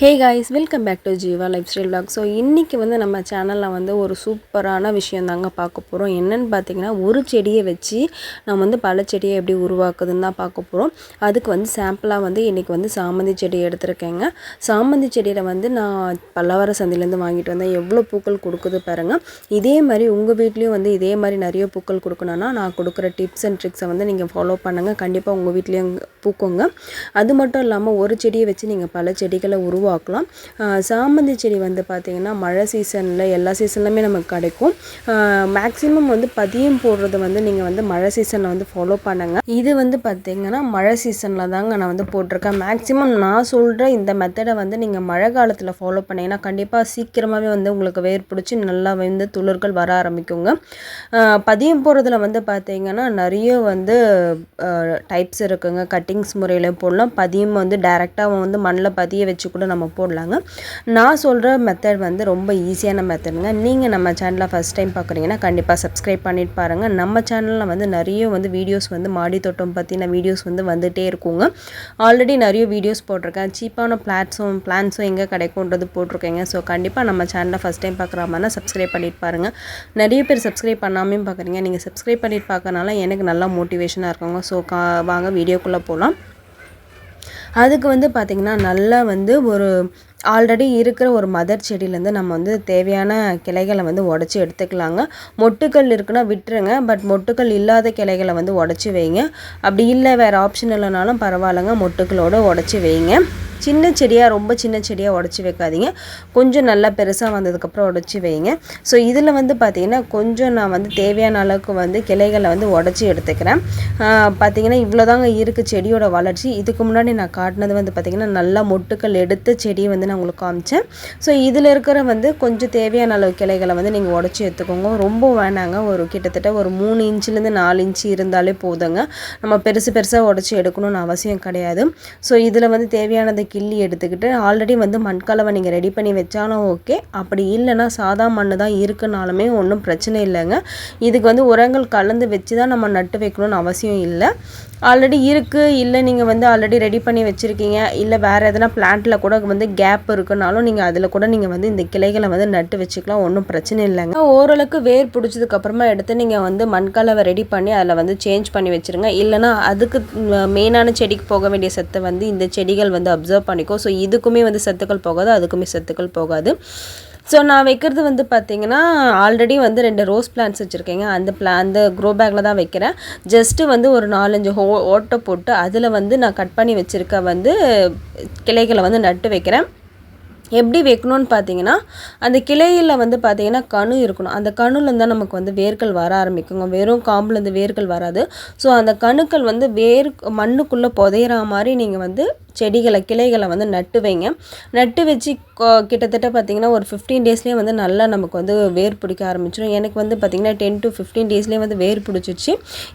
Hey guys welcome back to Jeeva lifestyle blog so இன்றைக்கி வந்து நம்ம சேனலில் வந்து ஒரு சூப்பரான விஷயம் தாங்க பார்க்க போகிறோம் என்னென்னு பார்த்தீங்கன்னா ஒரு செடியை வச்சு நம்ம வந்து பல செடியை எப்படி உருவாக்குதுன்னு தான் பார்க்க போகிறோம் அதுக்கு வந்து சாம்பிளாக வந்து இன்றைக்கி வந்து சாமந்தி செடி எடுத்திருக்கேங்க. சாமந்தி செடியில் வந்து நான் பல்லவர சந்தையிலேருந்து வாங்கிட்டு வந்தேன். எவ்வளோ பூக்கள் கொடுக்குது பாருங்கள் இதே மாதிரி உங்கள் வீட்லேயும் வந்து இதே மாதிரி நிறைய பூக்கள் கொடுக்கணுன்னா நான் கொடுக்குற டிப்ஸ் அண்ட் ட்ரிக்ஸை வந்து நீங்கள் ஃபாலோ பண்ணுங்கள் கண்டிப்பாக உங்கள் வீட்லேயும் பூக்குங்க. அது மட்டும் இல்லாமல் ஒரு செடியை வச்சு நீங்கள் பல செடிகளை உருவாக்கலாம். சாமந்தி செடி வந்து பார்த்திங்கன்னா மழை சீசனில் எல்லா சீசன்லையுமே நமக்கு கிடைக்கும். மேக்ஸிமம் வந்து பதியம் போடுறது வந்து நீங்கள் வந்து மழை சீசனில் வந்து ஃபாலோ பண்ணுங்க. இது வந்து பார்த்திங்கன்னா மழை சீசனில் தாங்க நான் வந்து போட்டிருக்கேன். மேக்ஸிமம் நான் சொல்கிற இந்த மெத்தடை வந்து நீங்கள் மழை காலத்தில் ஃபாலோ பண்ணிங்கன்னா கண்டிப்பாக சீக்கிரமாகவே வந்து உங்களுக்கு வேர் பிடிச்சி நல்லா வந்து துளிர்கள் வர ஆரம்பிக்குங்க. பதியம் போடுறதுல வந்து பார்த்திங்கன்னா நிறைய வந்து டைப்ஸ் இருக்குங்க. கட்டிங்ஸ் முறையில் போடலாம். பதியம் வந்து டைரெக்டாக வந்து மண்ணில் பதிய வச்சு கூட நம்ம நம்ம போடலாங்க. நான் சொல்கிற மெத்தட் வந்து ரொம்ப ஈஸியான மெத்தடுங்க நீங்கள் நம்ம சேனலை ஃபஸ்ட் டைம் பார்க்குறீங்கன்னா கண்டிப்பாக சப்ஸ்கிரைப் பண்ணிட்டு பாருங்கள் நம்ம சேனலில் வந்து நிறைய வந்து வீடியோஸ் வந்து மாடி தோட்டம் பற்றின வீடியோஸ் வந்து வந்துகிட்டே இருக்குங்க. ஆல்ரெடி நிறைய வீடியோஸ் போட்டிருக்கேன். சீப்பான பிளாட்ஸும் பிளான்ஸும் எங்கே கிடைக்கும்ன்றது போட்டிருக்கேங்க. ஸோ கண்டிப்பாக நம்ம சேனலை ஃபஸ்ட் டைம் பார்க்குற மாதிரினா சப்ஸ்கிரைப் பண்ணிட்டு பாருங்கள் நிறைய பேர் சப்ஸ்கிரைப் பண்ணாமையும் பார்க்குறீங்க நீங்கள் சப்ஸ்கிரைப் பண்ணிட்டு பார்க்கறனால எனக்கு நல்லா மோட்டிவேஷனாக இருக்குங்க. ஸோ கா வாங்க வீடியோக்குள்ளே போகலாம் அதுக்கு வந்து பார்த்திங்கன்னா நல்லா வந்து ஒரு ஆல்ரெடி இருக்கிற ஒரு மதர் செடியிலேருந்து நம்ம வந்து தேவையான கிளைகளை வந்து உடச்சி எடுத்துக்கலாங்க. மொட்டுக்கள் இருக்குன்னா விட்டுருங்க. பட் மொட்டுக்கள் இல்லாத கிளைகளை வந்து உடச்சி வைங்க. அப்படி இல்லை வேறு ஆப்ஷன் இல்லைனாலும் பரவாயில்லைங்க. மொட்டுக்களோடு உடச்சி வைங்க. சின்ன செடியாக ரொம்ப சின்ன செடியாக உடச்சி வைக்காதீங்க. கொஞ்சம் நல்லா பெருசாக வந்ததுக்கப்புறம் உடச்சி வைங்க. ஸோ இதில் வந்து பார்த்திங்கன்னா கொஞ்சம் நான் வந்து தேவையான அளவுக்கு வந்து கிளைகளை வந்து உடச்சி எடுத்துக்கிறேன். பார்த்திங்கன்னா இவ்வளோதாங்க இருக்குது செடியோட வளர்ச்சி. இதுக்கு முன்னாடி நான் காட்டினது வந்து பார்த்திங்கன்னா நல்லா மொட்டுக்கள் எடுத்த செடியை வந்து நான் உங்களுக்கு காமிச்சேன். ஸோ இதில் இருக்கிற வந்து கொஞ்சம் தேவையான அளவு கிளைகளை வந்து நீங்கள் உடச்சி எடுத்துக்கோங்க. ரொம்ப வேணாங்க. ஒரு கிட்டத்தட்ட ஒரு மூணு இன்ச்சிலேருந்து நாலு இன்ச்சு இருந்தாலே போதுங்க. நம்ம பெருசு பெருசாக உடச்சி எடுக்கணும்னு அவசியம் கிடையாது. ஸோ இதில் வந்து தேவையானதை கிள்ளி எடுத்துக்கிட்டு ஆல்ரெடி வந்து மண்கலவை நீங்கள் ரெடி பண்ணி வச்சாலும் ஓகே அப்படி இல்லைன்னா சாதா மண் தான் இருக்குனாலுமே ஒன்றும் பிரச்சனை இல்லைங்க. இதுக்கு வந்து உரங்கள் கலந்து வச்சு தான் நம்ம நட்டு வைக்கணும்னு அவசியம் இல்லை. ஆல்ரெடி இருக்குது இல்லை நீங்கள் வந்து ஆல்ரெடி ரெடி பண்ணி வச்சுருக்கீங்க இல்லை வேறு எதனா பிளான்ட்டில் கூட வந்து கேப் இருக்குனாலும் நீங்கள் அதில் கூட நீங்கள் வந்து இந்த கிளைகளை வந்து நட்டு வச்சுக்கலாம் ஒன்றும் பிரச்சனை இல்லைங்க. ஓரளவுக்கு வேர் பிடிச்சதுக்கப்புறமா எடுத்து நீங்கள் வந்து மண்கலவை ரெடி பண்ணி அதில் வந்து சேஞ்ச் பண்ணி வச்சுருங்க. இல்லைனா அதுக்கு மெயினான செடிக்கு போக வேண்டிய சத்தை வந்து இந்த செடிகள் வந்து அப்சர்வ் பண்ணிக்கோ. ஸோ இதுக்குமே வந்து சத்துக்கள் போகாது அதுக்குமே சத்துக்கள் போகாது. ஸோ நான் வைக்கிறது வந்து பார்த்தீங்கன்னா ஆல்ரெடி வந்து ரெண்டு ரோஸ் பிளான்ட்ஸ் வச்சுருக்கேங்க. அந்த பிளா அந்த க்ரோ பேக்கில் தான் வைக்கிறேன். ஜஸ்ட்டு வந்து ஒரு நாலஞ்சு ஹோ ஓட்டை போட்டு அதில் வந்து நான் கட் பண்ணி வச்சுருக்க வந்து கிளைகளை வந்து நட்டு வைக்கிறேன். எப்படி வைக்கணும்னு பார்த்தீங்கன்னா அந்த கிளையில் வந்து பார்த்தீங்கன்னா கணு இருக்கணும். அந்த கணுலேருந்து தான் நமக்கு வந்து வேர்கள் வர ஆரம்பிக்குங்க. வெறும் காம்புலேருந்து வேர்கள் வராது. ஸோ அந்த கணுக்கள் வந்து வேர் மண்ணுக்குள்ளே புதையிற மாதிரி நீங்கள் வந்து செடிகளை கிளைகளை வந்து நட்டு வைங்க நட்டு வச்சு கிட்டத்தட்ட பார்த்தீங்கன்னா ஒரு ஃபிஃப்டீன் டேஸ்லேயே வந்து நல்லா நமக்கு வந்து வேர் பிடிக்க ஆரம்பிச்சிடும் எனக்கு வந்து பார்த்திங்கன்னா டென் டு ஃபிஃப்டீன் டேஸ்லேயே வந்து வேர் பிடிச்சிச்சு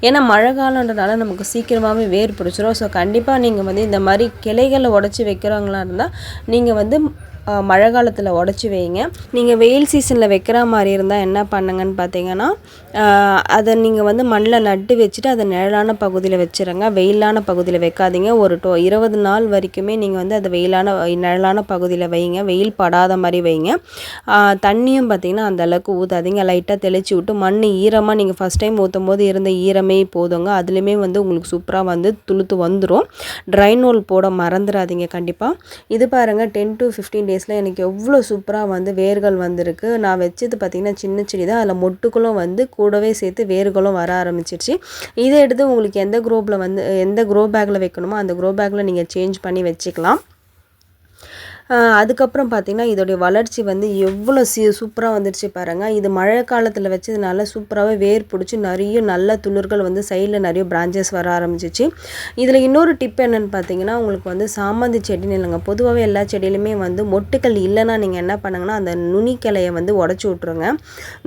ஏன்னா மழை காலன்றனால நமக்கு சீக்கிரமாகவே வேர் பிடிச்சிரும். ஸோ கண்டிப்பாக நீங்கள் வந்து இந்த மாதிரி கிளைகளை உடச்சி வைக்கிறவங்களா இருந்தால் நீங்கள் வந்து மழை காலத்தில் உடச்சி வைங்க. நீங்கள் வெயில் சீசனில் வைக்கிற மாதிரி இருந்தால் என்ன பண்ணுங்கன்னு பார்த்தீங்கன்னா அதை நீங்கள் வந்து மண்ணில் நட்டு வச்சுட்டு அதை நிழலான பகுதியில் வச்சுருங்க. வெயிலான பகுதியில் வைக்காதீங்க. ஒரு டோ இருபது நாள் வரைக்குமே நீங்கள் வந்து அதை வெயிலான நிழலான பகுதியில் வைங்க. வெயில் படாத மாதிரி வைங்க. தண்ணியும் பார்த்தீங்கன்னா அந்தளவுக்கு ஊற்றாதீங்க லைட்டாக தெளித்து விட்டு மண் ஈரமாக நீங்கள் ஃபஸ்ட் டைம் ஊற்றும் போது இருந்த ஈரமே போதுங்க. அதுலேயுமே வந்து உங்களுக்கு சூப்பராக வந்து துளுத்து வந்துடும் ட்ரை நூல் போட மறந்துடாதீங்க கண்டிப்பாக இது பாருங்கள் டென் டு ஃபிஃப்டீன் டேஸில் எனக்கு எவ்வளோ சூப்பராக வந்து வேர்கள் வந்திருக்கு. நான் வச்சது பார்த்திங்கன்னா சின்ன செடி தான். அதில் மொட்டுக்களும் வந்து கூடவே சேர்த்து வேர்களும் வர ஆரம்பிச்சிருச்சு. இதை எடுத்து உங்களுக்கு எந்த குரோப்பில் வந்து எந்த க்ரோ பேக்கில் வைக்கணுமோ அந்த க்ரோ பேக்கில் நீங்கள் சேஞ்ச் பண்ணி வச்சுக்கலாம். அதுக்கப்புறம் பார்த்திங்கன்னா இதோடைய வளர்ச்சி வந்து எவ்வளோ சீ சூப்பராக வந்துருச்சு பாருங்கள் இது மழை காலத்தில் வச்சதுனால சூப்பராகவே வேர் பிடிச்சி நிறைய நல்ல துளிர்கள் வந்து சைடில் நிறைய பிரான்ச்சஸ் வர ஆரம்பிச்சிச்சு. இதில் இன்னொரு டிப் என்னென்னு பார்த்தீங்கன்னா உங்களுக்கு வந்து சாமந்தி செடின்னு இல்லைங்க. பொதுவாகவே எல்லா செடியிலுமே வந்து மொட்டுக்கள் இல்லைன்னா நீங்கள் என்ன பண்ணுங்கன்னா அந்த நுனி கிளையை வந்து உடச்சி விட்ருங்க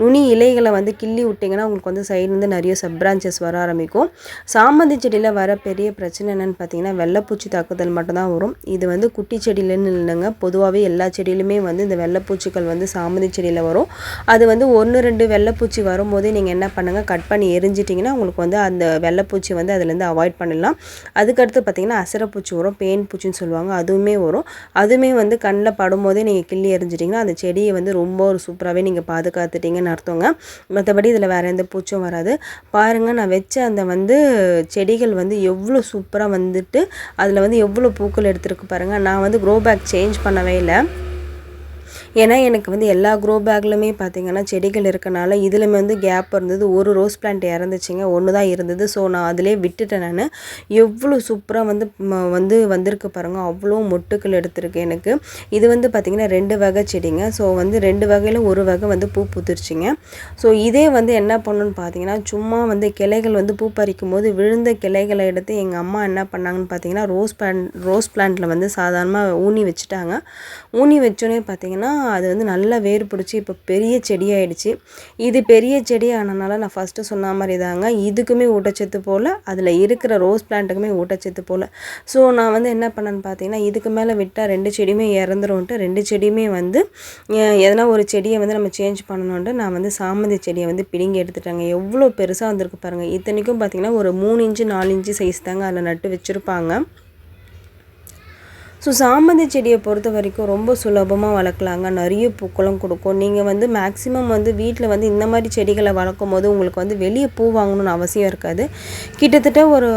நுனி இலைகளை வந்து கிள்ளி விட்டிங்கன்னா உங்களுக்கு வந்து சைட்லேருந்து நிறைய சப் பிரான்ச்சஸ் வர ஆரம்பிக்கும். சாமந்தி செடியில் வர பெரிய பிரச்சனை என்னென்னு பார்த்தீங்கன்னா வெள்ளைப்பூச்சி தாக்குதல் மட்டும்தான் வரும். இது வந்து குட்டி செடியிலன்னு இல்லைங்க பொதுவாகவே எல்லா செடியிலுமே வந்து இந்த வெள்ளைப்பூச்சிகள் வந்து சாமந்தி செடியில் வரும். அது வந்து ஒன்று ரெண்டு வெள்ளைப்பூச்சி வரும்போதே நீங்கள் என்ன பண்ணுங்கள் கட் பண்ணி எரிஞ்சிட்டிங்கன்னா உங்களுக்கு வந்து அந்த வெள்ளைப்பூச்சி வந்து அதுலேருந்து அவாய்ட் பண்ணலாம் அதுக்கடுத்து பார்த்தீங்கன்னா அசரப்பூச்சி வரும் பேன் பூச்சின்னு சொல்லுவாங்க அதுவுமே வரும். அதுவுமே வந்து கண்ணில் படும்போதே நீங்கள் கிள்ளி எரிஞ்சிட்டிங்கன்னா அந்த செடியை வந்து ரொம்ப ஒரு சூப்பராகவே நீங்கள் பாதுகாத்துட்டிங்கன்னு அர்த்தங்க. மற்றபடி இதில் வேறு எந்த பூச்சும் வராது. பாருங்கள் நான் வச்ச அந்த வந்து செடிகள் வந்து எவ்வளோ சூப்பராக வந்துட்டு அதில் வந்து எவ்வளோ பூக்கள் எடுத்துருக்கு பாருங்கள் நான் வந்து க்ரோ பேக் சேஞ்ச் பண்ணவே இல்லை. ஏன்னா எனக்கு வந்து எல்லா க்ரோ பேக்லையுமே பார்த்தீங்கன்னா செடிகள் இருக்கனால இதுலையுமே வந்து கேப் இருந்தது. ஒரு ரோஸ் பிளான்ட் இறந்துச்சிங்க. ஒன்று தான் இருந்தது. ஸோ நான் அதிலே விட்டுட்டேன் நான். எவ்வளோ சூப்பராக வந்து வந்து வந்திருக்கு பாருங்கள் அவ்வளோ மொட்டுக்கள் எடுத்திருக்கு எனக்கு. இது வந்து பார்த்திங்கன்னா ரெண்டு வகை செடிங்க. ஸோ வந்து ரெண்டு வகையில் ஒரு வகை வந்து பூ பூத்துருச்சுங்க. ஸோ இதே வந்து என்ன பண்ணணும்னு பார்த்தீங்கன்னா சும்மா வந்து கிளைகள் வந்து பூ பறிக்கும் போது விழுந்த கிளைகளை எடுத்து எங்கள் அம்மா என்ன பண்ணாங்கன்னு பார்த்தீங்கன்னா ரோஸ் பிளான் ரோஸ் பிளான்ட்டில் வந்து சாதாரணமாக ஊனி வச்சுட்டாங்க. ஊனி வச்சோன்னே பார்த்தீங்கன்னா அது வந்து நல்லா வேர் பிடிச்சி இப்போ பெரிய செடியாயிடுச்சு. இது பெரிய செடி ஆனனால நான் ஃபஸ்ட்டு சொன்ன மாதிரி தாங்க. இதுக்குமே ஊட்டச்சத்து போல் அதில் இருக்கிற ரோஸ் பிளான்ட்டுக்குமே ஊட்டச்சத்து போல். ஸோ நான் வந்து என்ன பண்ணேன்னு பார்த்தீங்கன்னா இதுக்கு மேலே விட்டால் ரெண்டு செடியுமே இறந்துரும்ன்ட்டு ரெண்டு செடியுமே வந்து எதனா ஒரு செடியை வந்து நம்ம சேஞ்ச் பண்ணணுன்ட்டு நான் வந்து சாமந்தி செடியை வந்து பிடுங்கி எடுத்துட்டாங்க. எவ்வளோ பெருசாக வந்திருக்கு பாருங்கள் இத்தனைக்கும் பார்த்தீங்கன்னா ஒரு மூணு இன்ச்சு நாலு இன்ச்சு சைஸ் தாங்க அதில் நட்டு வச்சுருப்பாங்க. ஸோ சாமந்தி செடியை பொறுத்த வரைக்கும் ரொம்ப சுலபமாக வளர்க்கலாங்க. நிறைய பூக்களும் கொடுக்கும். நீங்கள் வந்து மேக்ஸிமம் வந்து வீட்டில் வந்து இந்த மாதிரி செடிகளை வளர்க்கும் போது உங்களுக்கு வந்து வெளியே பூ வாங்கணும்னு அவசியம் இருக்காது. கிட்டத்தட்ட ஒரு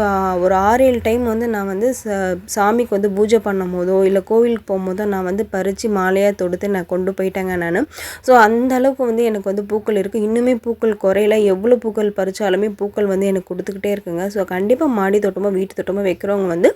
ஒரு ஆறு ஏழு டைம் வந்து நான் வந்து ச- சாமிக்கு வந்து பூஜை பண்ணும் போதோ இல்லை கோவிலுக்கு போகும்போதோ நான் வந்து பறித்து மாலையாக தொடுத்து நான் கொண்டு போயிட்டேங்க நான். ஸோ அந்த அளவுக்கு வந்து எனக்கு வந்து பூக்கள் இருக்குது இன்னுமே பூக்கள் குறையில. எவ்வளோ பூக்கள் பறித்தாலுமே பூக்கள் வந்து எனக்கு கொடுத்துக்கிட்டே இருக்குங்க. ஸோ கண்டிப்பாக மாடி தோட்டமோ வீட்டு தோட்டமோ வைக்கிறவங்க வந்து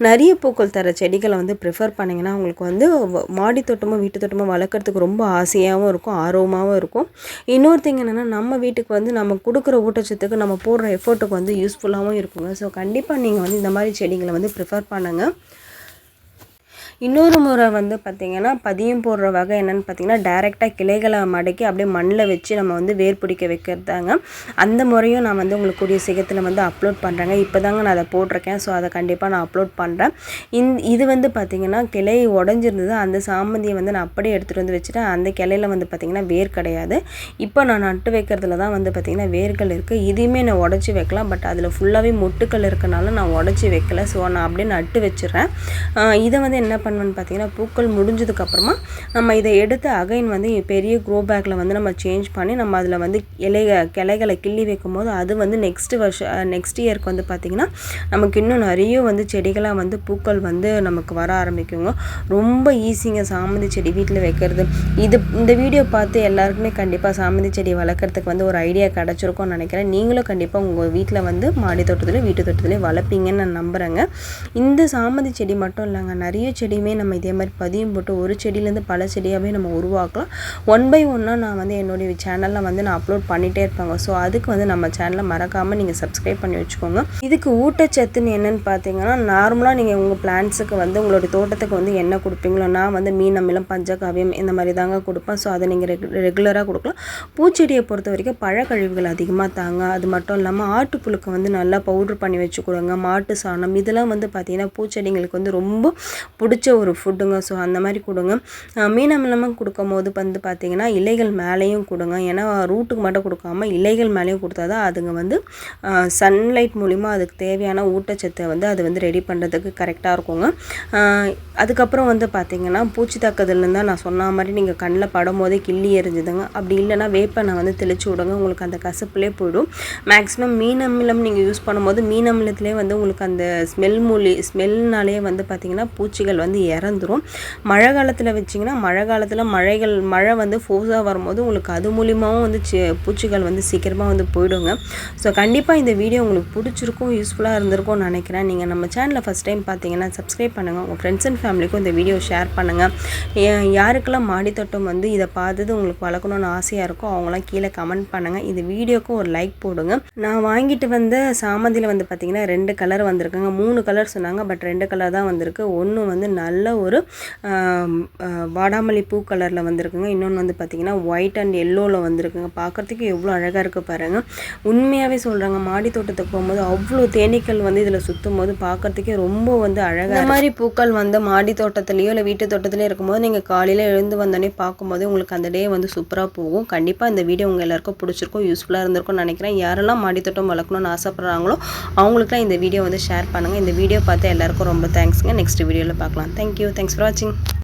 நிறைய பூக்கள் தர செடிகளை வந்து ப்ரிஃபர் பண்ணிங்கன்னா உங்களுக்கு வந்து வ- மாடி தோட்டமோ வீட்டு தோட்டமோ வளர்க்குறதுக்கு ரொம்ப ஆசையாகவும் இருக்கும் ஆர்வமாகவும் இருக்கும். இன்னொரு திங் என்னென்னா நம்ம வீட்டுக்கு வந்து நம்ம கொடுக்குற ஊட்டச்சத்துக்கு நம்ம போடுற எஃபோர்ட்டுக்கு வந்து யூஸ்ஃபுல்லாகவும் இருக்குங்க. ஸோ கண்டிப்பாக நீங்கள் வந்து இந்த மாதிரி செடிகளை வந்து ப்ரிஃபர் பண்ணுங்கள் இன்னொரு முறை வந்து பார்த்திங்கன்னா பதியம் போடுற வகை என்னென்னு பார்த்தீங்கன்னா டைரெக்டாக கிளைகளை மடக்கி அப்படியே மண்ணில் வச்சு நம்ம வந்து வேர் பிடிக்க வைக்கிறதாங்க. அந்த முறையும் நான் வந்து உங்களுக்கு கூடிய சீக்கிரத்தில் வந்து அப்லோட் பண்ணுறேங்க இப்போ தாங்க நான் அதை போட்டிருக்கேன். ஸோ அதை கண்டிப்பாக நான் அப்லோட் பண்ணுறேன் இந் இது வந்து பார்த்திங்கன்னா கிளை உடஞ்சிருந்தது. அந்த சாமந்தியை வந்து நான் அப்படியே எடுத்துகிட்டு வந்து வச்சுட்டேன். அந்த கிளையில வந்து பார்த்திங்கன்னா வேர் கிடையாது. இப்போ நான் நட்டு வைக்கிறதுல தான் வந்து பார்த்திங்கன்னா வேர்கள் இருக்குது இதையுமே நான் உடச்சி வைக்கலாம். பட் அதில் ஃபுல்லாகவே மொட்டுக்கள் இருக்கனால நான் உடச்சி வைக்கல. ஸோ நான் அப்படியே நட்டு வச்சிடுறேன். இதை வந்து என்ன பண்ணுவேன்னு பார்த்தீங்கன்னா பூக்கள் முடிஞ்சதுக்கப்புறமா நம்ம இதை எடுத்து அகைன் வந்து பெரிய க்ரோ பேக்கில் வந்து நம்ம சேஞ்ச் பண்ணி நம்ம அதில் வந்து இலைக கிளைகளை கிள்ளி வைக்கும்போது அது வந்து நெக்ஸ்ட் வருஷம் நெக்ஸ்ட் இயர்க்கு வந்து பார்த்திங்கன்னா நமக்கு இன்னும் நிறைய வந்து செடிகளாக வந்து பூக்கள் வந்து நமக்கு வர ஆரம்பிக்குங்க. ரொம்ப ஈஸிங்க சாமந்தி செடி வீட்டில் வைக்கிறது. இது இந்த வீடியோ பார்த்து எல்லாருக்குமே கண்டிப்பாக சாமந்தி செடி வளர்க்குறதுக்கு வந்து ஒரு ஐடியா கிடச்சிருக்கும்னு நினைக்கிறேன். நீங்களும் கண்டிப்பாக உங்கள் வீட்டில் வந்து மாடி தோட்டத்துலேயும் வீட்டு தோட்டத்துலேயும் வளர்ப்பீங்கன்னு நான் நம்புகிறேங்க இந்த சாமந்தி செடி மட்டும் இல்லைங்க நிறைய செடி செடியுமே நம்ம இதே மாதிரி பதியம் போட்டு ஒரு செடியிலேருந்து பல செடியாகவே நம்ம உருவாக்கலாம். ஒன் பை ஒன்னாக நான் வந்து என்னுடைய சேனலில் வந்து நான் அப்லோட் பண்ணிகிட்டே இருப்பாங்க. ஸோ அதுக்கு வந்து நம்ம சேனலை மறக்காமல் நீங்கள் சப்ஸ்கிரைப் பண்ணி வச்சுக்கோங்க. இதுக்கு ஊட்டச்சத்துன்னு என்னன்னு பார்த்தீங்கன்னா நார்மலாக நீங்கள் உங்கள் பிளான்ஸுக்கு வந்து உங்களுடைய தோட்டத்துக்கு வந்து என்ன கொடுப்பீங்களோ நான் வந்து மீன் அமிலம் பஞ்சகாவியம் இந்த மாதிரி தாங்க கொடுப்பேன். ஸோ அதை நீங்கள் ரெகு ரெகுலராக கொடுக்கலாம். பூச்செடியை பொறுத்த வரைக்கும் பழக்கழிவுகள் அதிகமாக தாங்க. அது மட்டும் இல்லாமல் ஆட்டுப்புழுக்கு வந்து நல்லா பவுட்ரு பண்ணி வச்சு கொடுங்க மாட்டு சாணம் இதெல்லாம் வந்து பார்த்திங்கன்னா பூச்செடிங்களுக்கு வந்து ரொம்ப பிடிச்ச பிடிச்ச ஒரு ஃபுட்டுங்க. ஸோ அந்த மாதிரி கொடுங்க. அஹ் மீன் அமிலமாக கொடுக்கும் போது வந்து பார்த்திங்கன்னா இலைகள் மேலேயும் கொடுங்க. ஏன்னா ரூட்டுக்கு மட்டும் கொடுக்காம இலைகள் மேலேயும் கொடுத்தா தான் அதுங்க வந்து சன்லைட் மூலிமா அதுக்கு தேவையான ஊட்டச்சத்தை வந்து அது வந்து ரெடி பண்ணுறதுக்கு கரெக்டாக இருக்குங்க. அதுக்கப்புறம் வந்து பார்த்திங்கன்னா பூச்சி தாக்குதல்னு தான் நான் சொன்ன மாதிரி நீங்கள் கண்ணில் படும் போதே கிள்ளி எரிஞ்சுதுங்க அப்படி இல்லைன்னா வேப்பனை வந்து தெளிச்சு விடுங்க. உங்களுக்கு அந்த கசப்புலே போயிடும். மேக்ஸிமம் மீன் அமிலம் நீங்கள் யூஸ் பண்ணும்போது மீன் அமிலத்திலே வந்து உங்களுக்கு அந்த ஸ்மெல் மூலி ஸ்மெல்னாலே வந்து பார்த்திங்கன்னா பூச்சிகள் வந்து இறந்துரும். மழை காலத்தில் வச்சிங்கன்னா மழை காலத்தில் மழைகள் மழை வந்து ஃபோர்ஸாக வரும்போது உங்களுக்கு அது மூலியமாகவும் வந்து பூச்சிகள் வந்து சீக்கிரமாக வந்து போயிடுங்க. ஸோ கண்டிப்பாக இந்த வீடியோ உங்களுக்கு பிடிச்சிருக்கும் யூஸ்ஃபுல்லாக இருந்திருக்கும்னு நினைக்கிறேன். நீங்கள் நம்ம சேனலில் ஃபஸ்ட் டைம் பார்த்தீங்கன்னா சப்ஸ்கிரைப் பண்ணுங்கள் உங்கள் ஃப்ரெண்ட்ஸ் அண்ட் ஃபேமிலிக்கும் இந்த வீடியோ ஷேர் பண்ணுங்கள் யாருக்கெல்லாம் மாடித்தோட்டம் வந்து இதை பார்த்தது உங்களுக்கு வளர்க்கணும்னு ஆசையாக இருக்கோ அவங்களாம் கீழே கமெண்ட் பண்ணுங்கள் இந்த வீடியோக்கும் ஒரு லைக் போடுங்க. நான் வாங்கிட்டு வந்த சாமந்தியில் வந்து பார்த்தீங்கன்னா ரெண்டு கலர் வந்திருக்குங்க. மூணு கலர் சொன்னாங்க பட் ரெண்டு கலர் தான் வந்திருக்கு. ஒன்று வந்து நல்ல ஒரு வாடாமல்லி பூ கலரில் வந்திருக்குங்க. இன்னொன்று வந்து பார்த்திங்கன்னா ஒயிட் அண்ட் எல்லோவில் வந்திருக்குங்க. பார்க்குறதுக்கு எவ்வளோ அழகாக இருக்குது பாருங்கள் உண்மையாகவே சொல்கிறாங்க மாடி தோட்டத்துக்கு போகும்போது அவ்வளோ தேனீக்கள் வந்து இதில் சுற்றும் போது பார்க்குறதுக்கே ரொம்ப வந்து அழகாக மாதிரி பூக்கள் வந்து மாடி தோட்டத்துலேயோ இல்லை வீட்டு தோட்டத்துலேயோ இருக்கும்போது நீங்கள் காலையில் எழுந்து வந்தோடனே பார்க்கும்போது உங்களுக்கு அந்த டே வந்து சூப்பராக போகும். கண்டிப்பாக இந்த வீடியோ உங்கள் எல்லாருக்கும் பிடிச்சிருக்கும் யூஸ்ஃபுல்லாக இருந்திருக்கும்னு நினைக்கிறேன். யாரெல்லாம் மாடி தோட்டம் வளர்க்கணும்னு ஆசைப்பட்றாங்களோ அவங்களுக்குலாம் இந்த வீடியோ வந்து ஷேர் பண்ணுங்கள் இந்த வீடியோ பார்த்து எல்லாருக்கும் ரொம்ப தேங்க்ஸுங்க நெக்ஸ்ட் வீடியோவில் பார்க்கலாம். தேங்க்யூ தேங்க்ஸ் ஃபார் வாட்சிங்